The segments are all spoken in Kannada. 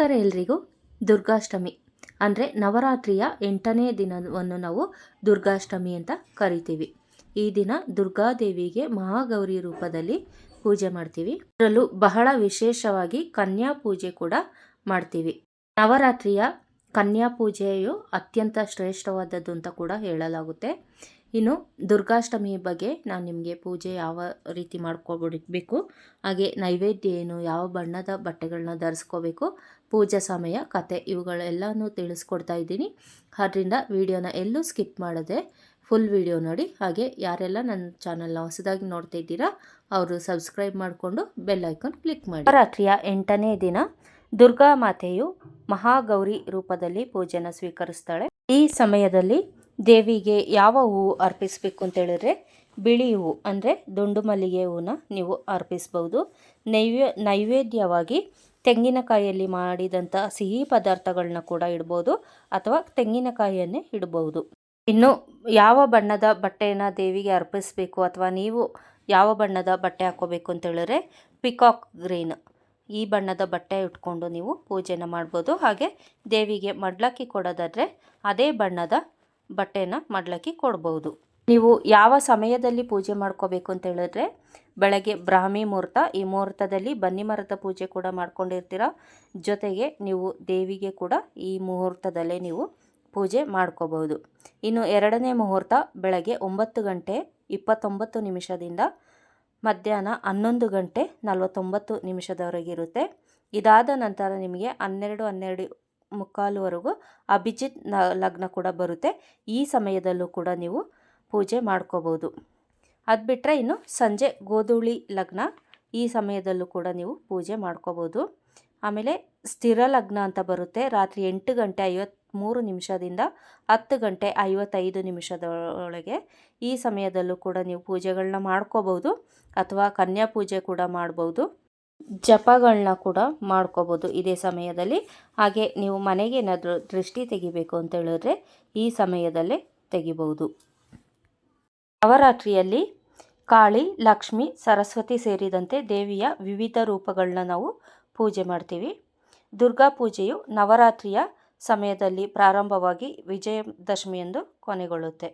ನಮಸ್ಕಾರ ಎಲ್ರಿಗೂ. ದುರ್ಗಾಷ್ಟಮಿ ಅಂದರೆ ನವರಾತ್ರಿಯ ಎಂಟನೇ ದಿನವನ್ನು ನಾವು ದುರ್ಗಾಷ್ಟಮಿ ಅಂತ ಕರಿತೀವಿ. ಈ ದಿನ ದುರ್ಗಾದೇವಿಗೆ ಮಹಾಗೌರಿ ರೂಪದಲ್ಲಿ ಪೂಜೆ ಮಾಡ್ತೀವಿ. ಅದರಲ್ಲೂ ಬಹಳ ವಿಶೇಷವಾಗಿ ಕನ್ಯಾ ಪೂಜೆ ಕೂಡ ಮಾಡ್ತೀವಿ. ನವರಾತ್ರಿಯ ಕನ್ಯಾ ಪೂಜೆಯು ಅತ್ಯಂತ ಶ್ರೇಷ್ಠವಾದದ್ದು ಅಂತ ಕೂಡ ಹೇಳಲಾಗುತ್ತೆ. ಇನ್ನು ದುರ್ಗಾಷ್ಟಮಿ ಬಗ್ಗೆ ನಾನು ನಿಮಗೆ ಪೂಜೆ ಯಾವ ರೀತಿ ಮಾಡ್ಕೊಬಿಡಬೇಕು, ಹಾಗೆ ನೈವೇದ್ಯ ಏನು, ಯಾವ ಬಣ್ಣದ ಬಟ್ಟೆಗಳನ್ನ ಧರಿಸ್ಕೋಬೇಕು ಪೂಜಾ ಸಮಯ, ಕತೆ ಇವುಗಳೆಲ್ಲನೂ ತಿಳಿಸ್ಕೊಡ್ತಾ ಇದ್ದೀನಿ. ಅದರಿಂದ ವಿಡಿಯೋನ ಎಲ್ಲೂ ಸ್ಕಿಪ್ ಮಾಡದೆ ಫುಲ್ ವಿಡಿಯೋ ನೋಡಿ. ಹಾಗೆ ಯಾರೆಲ್ಲ ನನ್ನ ಚಾನಲ್ನ ಹೊಸದಾಗಿ ನೋಡ್ತಾ ಇದ್ದೀರಾ, ಅವರು ಸಬ್ಸ್ಕ್ರೈಬ್ ಮಾಡಿಕೊಂಡು ಬೆಲ್ ಐಕಾನ್ ಕ್ಲಿಕ್ ಮಾಡಿ. ರಾತ್ರಿಯ ಎಂಟನೇ ದಿನ, ದುರ್ಗಾ ಮಾತೆಯು ಮಹಾಗೌರಿ ರೂಪದಲ್ಲಿ ಪೂಜೆನ ಸ್ವೀಕರಿಸ್ತಾಳೆ. ಈ ಸಮಯದಲ್ಲಿ ದೇವಿಗೆ ಯಾವ ಹೂವು ಅರ್ಪಿಸಬೇಕು ಅಂತ ಹೇಳಿದ್ರೆ, ಬಿಳಿ ಹೂವು ಅಂದರೆ ದುಂಡು ಮಲ್ಲಿಗೆ ಹೂವನ್ನ ನೀವು ಅರ್ಪಿಸ್ಬೋದು. ನೈವೇ ನೈವೇದ್ಯವಾಗಿ ತೆಂಗಿನಕಾಯಿಯಲ್ಲಿ ಮಾಡಿದಂಥ ಸಿಹಿ ಪದಾರ್ಥಗಳನ್ನ ಕೂಡ ಇಡ್ಬೋದು ಅಥವಾ ತೆಂಗಿನಕಾಯಿಯನ್ನೇ ಇಡಬಹುದು ಇನ್ನು ಯಾವ ಬಣ್ಣದ ಬಟ್ಟೆಯನ್ನು ದೇವಿಗೆ ಅರ್ಪಿಸಬೇಕು ಅಥವಾ ನೀವು ಯಾವ ಬಣ್ಣದ ಬಟ್ಟೆ ಹಾಕೋಬೇಕು ಅಂತ ಹೇಳಿದ್ರೆ ಪಿಕಾಕ್ ಗ್ರೀನ್. ಈ ಬಣ್ಣದ ಬಟ್ಟೆ ಇಟ್ಕೊಂಡು ನೀವು ಪೂಜೆನ ಮಾಡ್ಬೋದು. ಹಾಗೆ ದೇವಿಗೆ ಮಡ್ಲಕ್ಕಿ ಕೊಡೋದಾದರೆ ಅದೇ ಬಣ್ಣದ ಬಟ್ಟೆನ ಮಡ್ಲಕ್ಕಿ ಕೊಡ್ಬೋದು. ನೀವು ಯಾವ ಸಮಯದಲ್ಲಿ ಪೂಜೆ ಮಾಡ್ಕೋಬೇಕು ಅಂತ ಹೇಳಿದ್ರೆ ಬೆಳಗ್ಗೆ ಬ್ರಾಹ್ಮಿ ಮುಹೂರ್ತ. ಈ ಮುಹೂರ್ತದಲ್ಲಿ ಬನ್ನಿ ಮರದ ಪೂಜೆ ಕೂಡ ಮಾಡ್ಕೊಂಡಿರ್ತೀರ. ಜೊತೆಗೆ ನೀವು ದೇವಿಗೆ ಕೂಡ ಈ ಮುಹೂರ್ತದಲ್ಲೇ ನೀವು ಪೂಜೆ ಮಾಡ್ಕೋಬಹುದು. ಇನ್ನು ಎರಡನೇ ಮುಹೂರ್ತ ಬೆಳಗ್ಗೆ ಒಂಬತ್ತು ಗಂಟೆ ಇಪ್ಪತ್ತೊಂಬತ್ತು ನಿಮಿಷದಿಂದ ಮಧ್ಯಾಹ್ನ ಹನ್ನೊಂದು ಗಂಟೆ ನಲವತ್ತೊಂಬತ್ತು ನಿಮಿಷದವರೆಗಿರುತ್ತೆ ಇದಾದ ನಂತರ ನಿಮಗೆ ಹನ್ನೆರಡು ಹನ್ನೆರಡು ಮುಕ್ಕಾಲುವರೆಗೂ ಅಭಿಜಿತ್ ಲಗ್ನ ಕೂಡ ಬರುತ್ತೆ. ಈ ಸಮಯದಲ್ಲೂ ಕೂಡ ನೀವು ಪೂಜೆ ಮಾಡ್ಕೋಬೋದು. ಅದು ಬಿಟ್ಟರೆ ಇನ್ನು ಸಂಜೆ ಗೋಧೂಳಿ ಲಗ್ನ ಈ ಸಮಯದಲ್ಲೂ ಕೂಡ ನೀವು ಪೂಜೆ ಮಾಡ್ಕೋಬೋದು. ಆಮೇಲೆ ಸ್ಥಿರ ಲಗ್ನ ಅಂತ ಬರುತ್ತೆ. ರಾತ್ರಿ ಎಂಟು ಗಂಟೆ ಐವತ್ತ್ಮೂರು ನಿಮಿಷದಿಂದ ಹತ್ತು ಗಂಟೆ ಐವತ್ತೈದು ನಿಮಿಷದೊಳಗೆ ಈ ಸಮಯದಲ್ಲೂ ಕೂಡ ನೀವು ಪೂಜೆಗಳನ್ನ ಮಾಡ್ಕೋಬೋದು ಅಥವಾ ಕನ್ಯಾ ಪೂಜೆ ಕೂಡ ಮಾಡ್ಬೋದು. ಜಪಗಳನ್ನ ಕೂಡ ಮಾಡ್ಕೋಬೋದು ಇದೇ ಸಮಯದಲ್ಲಿ. ಹಾಗೆ ನೀವು ಮನೆಗೆ ಏನಾದರೂ ದೃಷ್ಟಿ ತೆಗಿಬೇಕು ಅಂತ ಹೇಳಿದ್ರೆ ಈ ಸಮಯದಲ್ಲೇ ತೆಗಿಬಹುದು ನವರಾತ್ರಿಯಲ್ಲಿ ಕಾಳಿ, ಲಕ್ಷ್ಮಿ, ಸರಸ್ವತಿ ಸೇರಿದಂತೆ ದೇವಿಯ ವಿವಿಧ ರೂಪಗಳನ್ನ ನಾವು ಪೂಜೆ ಮಾಡ್ತೀವಿ. ದುರ್ಗಾ ಪೂಜೆಯು ನವರಾತ್ರಿಯ ಸಮಯದಲ್ಲಿ ಪ್ರಾರಂಭವಾಗಿ ವಿಜಯದಶಮಿಯಂದು ಕೊನೆಗೊಳ್ಳುತ್ತೆ.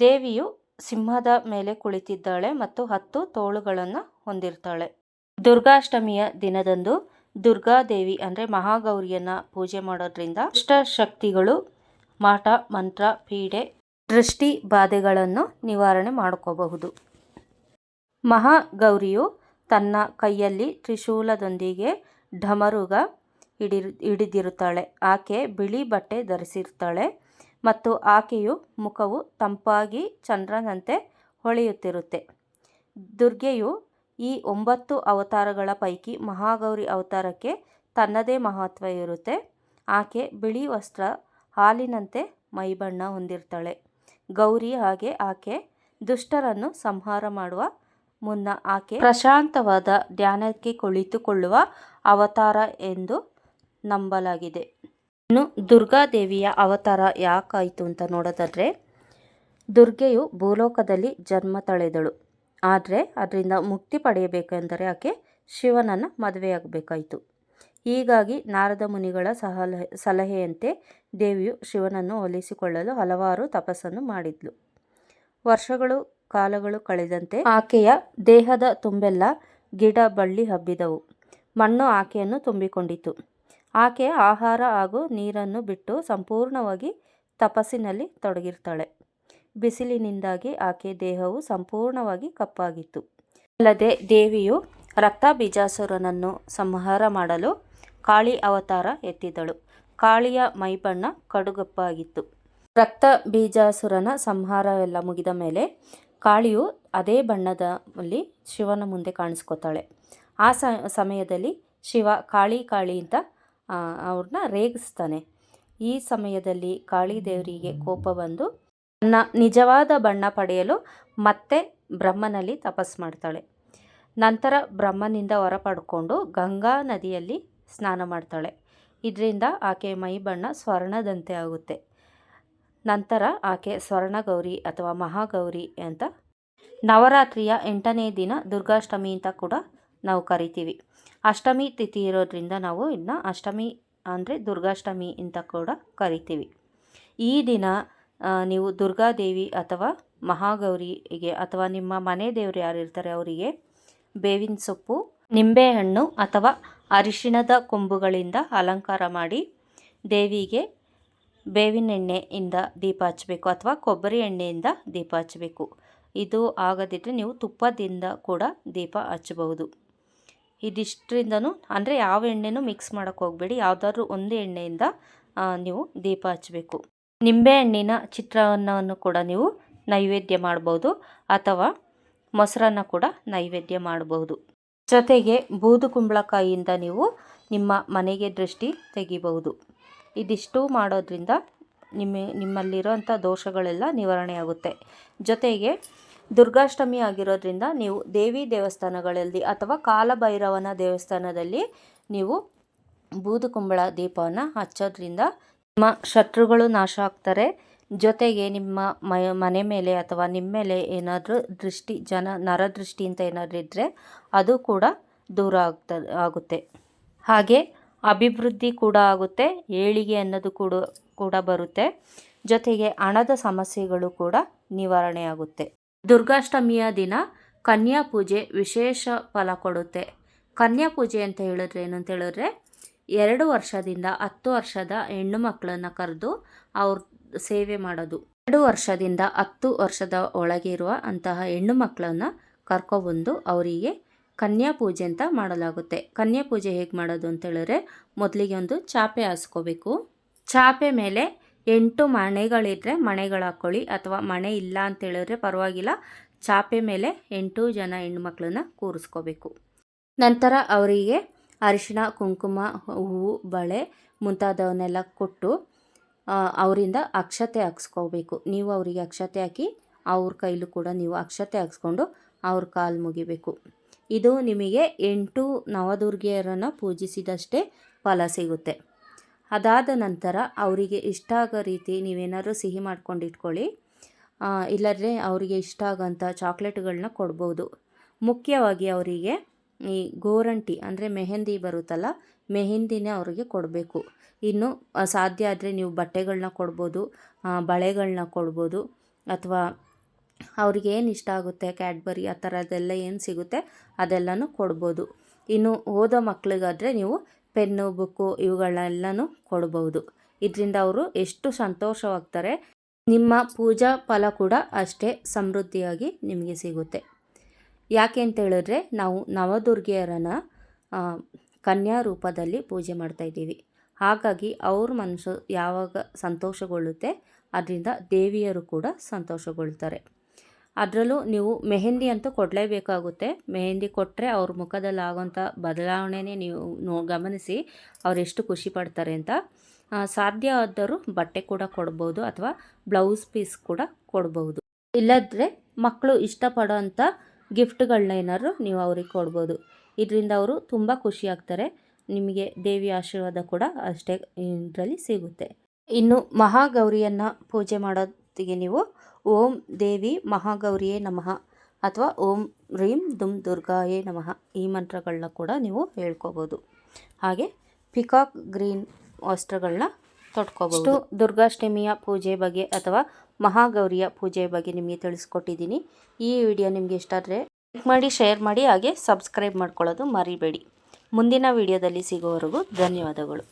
ದೇವಿಯು ಸಿಂಹದ ಮೇಲೆ ಕುಳಿತಿದ್ದಾಳೆ ಮತ್ತು ಹತ್ತು ತೋಳುಗಳನ್ನು ಹೊಂದಿರ್ತಾಳೆ. ದುರ್ಗಾಷ್ಟಮಿಯ ದಿನದಂದು ದುರ್ಗಾದೇವಿ ಅಂದರೆ ಮಹಾಗೌರಿಯನ್ನು ಪೂಜೆ ಮಾಡೋದ್ರಿಂದ ದುಷ್ಟ ಶಕ್ತಿಗಳು, ಮಾಟ, ಮಂತ್ರ, ಪೀಡೆ ದೃಷ್ಟಿ ಬಾಧೆಗಳನ್ನು ನಿವಾರಣೆ ಮಾಡ್ಕೋಬಹುದು. ಮಹಾಗೌರಿಯು ತನ್ನ ಕೈಯಲ್ಲಿ ತ್ರಿಶೂಲದೊಂದಿಗೆ ಢಮರುಗ ಹಿಡಿ ಹಿಡಿದಿರುತ್ತಾಳೆ. ಆಕೆ ಬಿಳಿ ಬಟ್ಟೆ ಧರಿಸಿರ್ತಾಳೆ ಮತ್ತು ಆಕೆಯು ಮುಖವು ತಂಪಾಗಿ ಚಂದ್ರನಂತೆ ಹೊಳೆಯುತ್ತಿರುತ್ತೆ. ದುರ್ಗೆಯು ಈ ಒಂಬತ್ತು ಅವತಾರಗಳ ಪೈಕಿ ಮಹಾಗೌರಿ ಅವತಾರಕ್ಕೆ ತನ್ನದೇ ಮಹತ್ವ ಇರುತ್ತೆ. ಆಕೆ ಬಿಳಿ ವಸ್ತ್ರ ಹಾಲಿನಂತೆ ಮೈಬಣ್ಣ ಹೊಂದಿರ್ತಾಳೆ. ಗೌರಿ ಹಾಗೆ ಆಕೆ ದುಷ್ಟರನ್ನು ಸಂಹಾರ ಮಾಡುವ ಮುನ್ನ ಆಕೆ ಪ್ರಶಾಂತವಾದ ಧ್ಯಾನಕ್ಕೆ ಕುಳಿತುಕೊಳ್ಳುವ ಅವತಾರ ಎಂದು ನಂಬಲಾಗಿದೆ. ಇನ್ನು ದುರ್ಗಾದೇವಿಯ ಅವತಾರ ಯಾಕಾಯಿತು ಅಂತ ನೋಡೋದಾದರೆ, ದುರ್ಗೆಯು ಭೂಲೋಕದಲ್ಲಿ ಜನ್ಮ ತಳೆದಳು. ಆದರೆ, ಅದರಿಂದ ಮುಕ್ತಿ ಪಡೆಯಬೇಕೆಂದರೆ ಆಕೆ ಶಿವನನ್ನು ಮದುವೆಯಾಗಬೇಕಾಯಿತು. ಹೀಗಾಗಿ ನಾರದ ಮುನಿಗಳ ಸಲಹೆ ಸಲಹೆಯಂತೆ ದೇವಿಯು ಶಿವನನ್ನು ಒಲಿಸಿಕೊಳ್ಳಲು ಹಲವಾರು ತಪಸ್ಸನ್ನು ಮಾಡಿದ್ಲು. ವರ್ಷಗಳು, ಕಾಲಗಳು ಕಳೆದಂತೆ ಆಕೆಯ ದೇಹದ ತುಂಬೆಲ್ಲ ಗಿಡ ಬಳ್ಳಿ ಹಬ್ಬಿದವು. ಮಣ್ಣು ಆಕೆಯನ್ನು ತುಂಬಿಕೊಂಡಿತು ಆಕೆ ಆಹಾರ ಹಾಗೂ ನೀರನ್ನು ಬಿಟ್ಟು ಸಂಪೂರ್ಣವಾಗಿ ತಪಸ್ಸಿನಲ್ಲಿ ತೊಡಗಿರ್ತಾಳೆ. ಬಿಸಿಲಿನಿಂದಾಗಿ ಆಕೆ ದೇಹವು ಸಂಪೂರ್ಣವಾಗಿ ಕಪ್ಪಾಗಿತ್ತು. ಅಲ್ಲದೆ ದೇವಿಯು ರಕ್ತ ಬೀಜಾಸುರನನ್ನು ಸಂಹಾರ ಮಾಡಲು ಕಾಳಿ ಅವತಾರ ಎತ್ತಿದಳು. ಕಾಳಿಯ ಮೈಬಣ್ಣ ಕಡುಗಪ್ಪಾಗಿತ್ತು. ರಕ್ತ ಬೀಜಾಸುರನ ಸಂಹಾರ ಎಲ್ಲ ಮುಗಿದ ಮೇಲೆ ಕಾಳಿಯು ಅದೇ ಬಣ್ಣದಲ್ಲಿ ಶಿವನ ಮುಂದೆ ಕಾಣಿಸ್ಕೋತಾಳೆ. ಆ ಸಮಯದಲ್ಲಿ ಶಿವ ಕಾಳಿ ಕಾಳಿ ಅಂತ ಅವ್ರನ್ನ ರೇಗಿಸ್ತಾನೆ. ಈ ಸಮಯದಲ್ಲಿ ಕಾಳಿ ದೇವರಿಗೆ ಕೋಪ ಬಂದು ತನ್ನ ನಿಜವಾದ ಬಣ್ಣ ಪಡೆಯಲು ಮತ್ತೆ ಬ್ರಹ್ಮನಲ್ಲಿ ತಪಸ್ ಮಾಡ್ತಾಳೆ. ನಂತರ ಬ್ರಹ್ಮನಿಂದ ಹೊರ ಪಡ್ಕೊಂಡು ಗಂಗಾ ನದಿಯಲ್ಲಿ ಸ್ನಾನ ಮಾಡ್ತಾಳೆ. ಇದರಿಂದ ಆಕೆ ಮೈ ಬಣ್ಣ ಸ್ವರ್ಣದಂತೆ ಆಗುತ್ತೆ. ನಂತರ ಆಕೆ ಸ್ವರ್ಣಗೌರಿ ಅಥವಾ ಮಹಾಗೌರಿ ಅಂತ ನವರಾತ್ರಿಯ ಎಂಟನೇ ದಿನ ದುರ್ಗಾಷ್ಟಮಿ ಅಂತ ಕೂಡ ನಾವು ಕರಿತೀವಿ. ಅಷ್ಟಮಿ ತಿಥಿ ಇರೋದ್ರಿಂದ ನಾವು ಇದನ್ನ ಅಷ್ಟಮಿ ಅಂದರೆ ದುರ್ಗಾಷ್ಟಮಿ ಅಂತ ಕೂಡ ಕರಿತೀವಿ. ಈ ದಿನ ನೀವು ದುರ್ಗಾದೇವಿ ಅಥವಾ ಮಹಾಗೌರಿಗೆ ಅಥವಾ ನಿಮ್ಮ ಮನೆ ದೇವರು ಯಾರು ಇರ್ತಾರೆ ಅವರಿಗೆ ಬೇವಿನ ಸೊಪ್ಪು, ನಿಂಬೆಹಣ್ಣು ಅಥವಾ ಅರಿಶಿಣದ ಕೊಂಬುಗಳಿಂದ ಅಲಂಕಾರ ಮಾಡಿ ದೇವಿಗೆ ಬೇವಿನ ಎಣ್ಣೆಯಿಂದ ದೀಪ ಹಚ್ಚಬೇಕು ಅಥವಾ ಕೊಬ್ಬರಿ ಎಣ್ಣೆಯಿಂದ ದೀಪ ಹಚ್ಚಬೇಕು. ಇದು ಆಗದಿದ್ದರೆ ನೀವು ತುಪ್ಪದಿಂದ ಕೂಡ ದೀಪ ಹಚ್ಚಬಹುದು. ಇದಿಷ್ಟರಿಂದನೂ ಅಂದರೆ ಯಾವ ಎಣ್ಣೆನೂ ಮಿಕ್ಸ್ ಮಾಡೋಕ್ಕೆ ಹೋಗಬೇಡಿ. ಯಾವುದಾದ್ರೂ ಒಂದು ಎಣ್ಣೆಯಿಂದ ನೀವು ದೀಪ ಹಚ್ಚಬೇಕು. ನಿಂಬೆಹಣ್ಣಿನ ಚಿತ್ರಾನ್ನವನ್ನು ಕೂಡ ನೀವು ನೈವೇದ್ಯ ಮಾಡ್ಬೋದು ಅಥವಾ ಮೊಸರನ್ನ ಕೂಡ ನೈವೇದ್ಯ ಮಾಡಬಹುದು ಜೊತೆಗೆ ಬೂದು ಕುಂಬಳಕಾಯಿಯಿಂದ ನೀವು ನಿಮ್ಮ ಮನೆಗೆ ದೃಷ್ಟಿ ತೆಗಿಬಹುದು. ಇದಿಷ್ಟು ಮಾಡೋದ್ರಿಂದ ನಿಮ್ಮ ನಿಮ್ಮಲ್ಲಿರೋಂಥ ದೋಷಗಳೆಲ್ಲ ನಿವಾರಣೆ ಆಗುತ್ತೆ ಜೊತೆಗೆ ದುರ್ಗಾಷ್ಟಮಿ ಆಗಿರೋದ್ರಿಂದ ನೀವು ದೇವಿ ದೇವಸ್ಥಾನಗಳಲ್ಲಿ ಅಥವಾ ಕಾಲಭೈರವನ ದೇವಸ್ಥಾನದಲ್ಲಿ ನೀವು ಬೂದು ಕುಂಬಳ ದೀಪವನ್ನು ಹಚ್ಚೋದ್ರಿಂದ ನಿಮ್ಮ ಶತ್ರುಗಳು ನಾಶ ಆಗ್ತಾರೆ. ಜೊತೆಗೆ ನಿಮ್ಮ ಮನೆ ಮೇಲೆ ಅಥವಾ ನಿಮ್ಮ ಮೇಲೆ ಏನಾದರೂ ದೃಷ್ಟಿ, ಜನ ನರದೃಷ್ಟಿ ಅಂತ ಏನಾದರೂ ಇದ್ದರೆ ಅದು ಕೂಡ ದೂರ ಆಗ್ತ, ಆಗುತ್ತೆ. ಹಾಗೆ ಅಭಿವೃದ್ಧಿ ಕೂಡ ಆಗುತ್ತೆ, ಏಳಿಗೆ ಅನ್ನೋದು ಕೂಡ ಕೂಡ ಬರುತ್ತೆ. ಜೊತೆಗೆ ಹಣದ ಸಮಸ್ಯೆಗಳು ಕೂಡ ನಿವಾರಣೆ ಆಗುತ್ತೆ. ದುರ್ಗಾಷ್ಟಮಿಯ ದಿನ ಕನ್ಯಾ ಪೂಜೆ ವಿಶೇಷ ಫಲ ಕೊಡುತ್ತೆ. ಕನ್ಯಾ ಪೂಜೆ ಅಂತ ಹೇಳಿದ್ರೆ ಏನು ಅಂತ ಹೇಳಿದ್ರೆ, ಎರಡು ವರ್ಷದಿಂದ ಹತ್ತು ವರ್ಷದ ಹೆಣ್ಣು ಮಕ್ಕಳನ್ನು ಕರೆದು ಅವ್ರ ಸೇವೆ ಮಾಡೋದು. ಎರಡು ವರ್ಷದಿಂದ ಹತ್ತು ವರ್ಷದ ಒಳಗೆ ಇರುವ ಅಂತಹ ಹೆಣ್ಣು ಮಕ್ಕಳನ್ನು ಕರ್ಕೊಬಂದು ಅವರಿಗೆ ಕನ್ಯಾ ಪೂಜೆ ಅಂತ ಮಾಡಲಾಗುತ್ತೆ. ಕನ್ಯಾ ಪೂಜೆ ಹೇಗೆ ಮಾಡೋದು ಅಂತ ಹೇಳಿದ್ರೆ ಮೊದಲಿಗೆ ಒಂದು ಚಾಪೆ ಹಾಸ್ಕೋಬೇಕು. ಚಾಪೆ ಮೇಲೆ ಎಂಟು ಮಣೆಗಳಿದ್ದರೆ ಮಣೆಗಳು ಹಾಕ್ಕೊಳ್ಳಿ ಅಥವಾ ಮಣೆ ಇಲ್ಲ ಅಂತ ಹೇಳಿದ್ರೆ ಪರವಾಗಿಲ್ಲ. ಚಾಪೆ ಮೇಲೆ ಎಂಟು ಜನ ಹೆಣ್ಮಕ್ಳನ್ನ ಕೂರಿಸ್ಕೋಬೇಕು. ನಂತರ ಅವರಿಗೆ ಅರಿಶಿಣ, ಕುಂಕುಮ, ಹೂವು, ಬಳೆ ಮುಂತಾದವನ್ನೆಲ್ಲ ಕೊಟ್ಟು ಅವರಿಂದ ಅಕ್ಷತೆ ಹಾಕ್ಸ್ಕೋಬೇಕು. ನೀವು ಅವರಿಗೆ ಅಕ್ಷತೆ ಹಾಕಿ ಅವ್ರ ಕೈಲೂ ಕೂಡ ನೀವು ಅಕ್ಷತೆ ಹಾಕ್ಸ್ಕೊಂಡು ಅವ್ರ ಕಾಲು ಮುಗಿಬೇಕು. ಇದು ನಿಮಗೆ ಎಂಟು ನವದುರ್ಗಿಯರನ್ನು ಪೂಜಿಸಿದಷ್ಟೇ ಫಲ ಸಿಗುತ್ತೆ. ಅದಾದ ನಂತರ ಅವರಿಗೆ ಇಷ್ಟ ಆಗೋ ರೀತಿ ನೀವೇನಾದ್ರೂ ಸಿಹಿ ಮಾಡ್ಕೊಂಡು ಇಟ್ಕೊಳ್ಳಿ ಇಲ್ಲದ್ರೆ ಅವರಿಗೆ ಇಷ್ಟ ಆಗೋಂಥ ಚಾಕ್ಲೇಟ್ಗಳನ್ನ ಕೊಡ್ಬೋದು. ಮುಖ್ಯವಾಗಿ ಅವರಿಗೆ ಈ ಗೋರಂಟಿ ಅಂದರೆ ಮೆಹೆಂದಿ ಬರುತ್ತಲ್ಲ, ಮೆಹೆಂದಿನೇ ಅವರಿಗೆ ಕೊಡಬೇಕು. ಇನ್ನು ಸಾಧ್ಯ ಆದರೆ ನೀವು ಬಟ್ಟೆಗಳನ್ನ ಕೊಡ್ಬೋದು ಬಳೆಗಳನ್ನ ಕೊಡ್ಬೋದು, ಅಥವಾ ಅವ್ರಿಗೆ ಏನು ಇಷ್ಟ ಆಗುತ್ತೆ, ಕ್ಯಾಡ್ಬರಿ ಆ ಥರದ್ದೆಲ್ಲ ಏನು ಸಿಗುತ್ತೆ, ಅದೆಲ್ಲನೂ ಕೊಡ್ಬೋದು. ಇನ್ನು, ಓದೋ ಮಕ್ಳಿಗಾದರೆ ನೀವು ಪೆನ್ನು, ಬುಕ್ಕು ಇವುಗಳನ್ನೆಲ್ಲನೂ ಕೊಡ್ಬೋದು. ಇದರಿಂದ ಅವರು ಎಷ್ಟು ಸಂತೋಷವಾಗ್ತಾರೆ, ನಿಮ್ಮ ಪೂಜಾ ಫಲ ಕೂಡ ಅಷ್ಟೇ ಸಮೃದ್ಧಿಯಾಗಿ ನಿಮಗೆ ಸಿಗುತ್ತೆ. ಯಾಕೆ ಅಂತ ಹೇಳಿದ್ರೆ ನಾವು ನವದುರ್ಗೆಯರನ್ನು ಕನ್ಯಾ ರೂಪದಲ್ಲಿ ಪೂಜೆ ಮಾಡ್ತಾ ಇದ್ದೀವಿ. ಹಾಗಾಗಿ ಅವ್ರ ಮನಸ್ಸು ಯಾವಾಗ ಸಂತೋಷಗೊಳ್ಳುತ್ತೆ, ಅದರಿಂದ ದೇವಿಯರು ಕೂಡ ಸಂತೋಷಗೊಳ್ತಾರೆ. ಅದರಲ್ಲೂ ನೀವು ಮೆಹೆಂದಿ ಅಂತೂ ಕೊಡಲೇಬೇಕಾಗುತ್ತೆ. ಮೆಹೆಂದಿ ಕೊಟ್ಟರೆ ಅವ್ರ ಮುಖದಲ್ಲಿ ಆಗೋಂಥ ಬದಲಾವಣೆನೇ ನೀವು ನೋ, ಗಮನಿಸಿ ಎಷ್ಟು ಖುಷಿ ಪಡ್ತಾರೆ ಅಂತ. ಸಾಧ್ಯ ಆದರೂ ಬಟ್ಟೆ ಕೂಡ ಕೊಡ್ಬೋದು ಅಥವಾ ಬ್ಲೌಸ್ ಪೀಸ್ ಕೂಡ ಕೊಡ್ಬೋದು. ಇಲ್ಲದ್ರೆ ಮಕ್ಕಳು ಇಷ್ಟಪಡೋ ಅಂಥ ಗಿಫ್ಟ್ಗಳನ್ನ ಏನಾದ್ರು ನೀವು ಅವ್ರಿಗೆ ಕೊಡ್ಬೋದು. ಇದರಿಂದ ಅವರು ತುಂಬ ಖುಷಿ ಆಗ್ತಾರೆ. ನಿಮಗೆ ದೇವಿ ಆಶೀರ್ವಾದ ಕೂಡ ಅಷ್ಟೇ ಇದರಲ್ಲಿ ಸಿಗುತ್ತೆ. ಇನ್ನು ಮಹಾಗೌರಿಯನ್ನು ಪೂಜೆ ಮಾಡೋದಿಗೆ ನೀವು ಓಂ ದೇವಿ ಮಹಾಗೌರಿಯೇ ನಮಃ ಅಥವಾ ಓಂ ರೀಂ ದುಮ್ ದುರ್ಗಾಯೇ ನಮಃ ಈ ಮಂತ್ರಗಳನ್ನ ಕೂಡ ನೀವು ಹೇಳ್ಕೋಬೋದು. ಹಾಗೆ ಪಿಕಾಕ್ ಗ್ರೀನ್ ವಸ್ತ್ರಗಳನ್ನ ತೊಟ್ಕೋಬೋದು. ದುರ್ಗಾಷ್ಟಮಿಯ ಪೂಜೆ ಬಗ್ಗೆ ಅಥವಾ ಮಹಾಗೌರಿಯ ಪೂಜೆ ಬಗ್ಗೆ ನಿಮಗೆ ತಿಳಿಸ್ಕೊಟ್ಟಿದ್ದೀನಿ. ಈ ವಿಡಿಯೋ ನಿಮಗೆ ಇಷ್ಟ ಆದರೆ ಲೈಕ್ ಮಾಡಿ ಶೇರ್ ಮಾಡಿ ಹಾಗೆ ಸಬ್ಸ್ಕ್ರೈಬ್ ಮಾಡ್ಕೊಳ್ಳೋದು ಮರಿಬೇಡಿ. ಮುಂದಿನ ವಿಡಿಯೋದಲ್ಲಿ ಸಿಗೋವರೆಗೂ ಧನ್ಯವಾದಗಳು.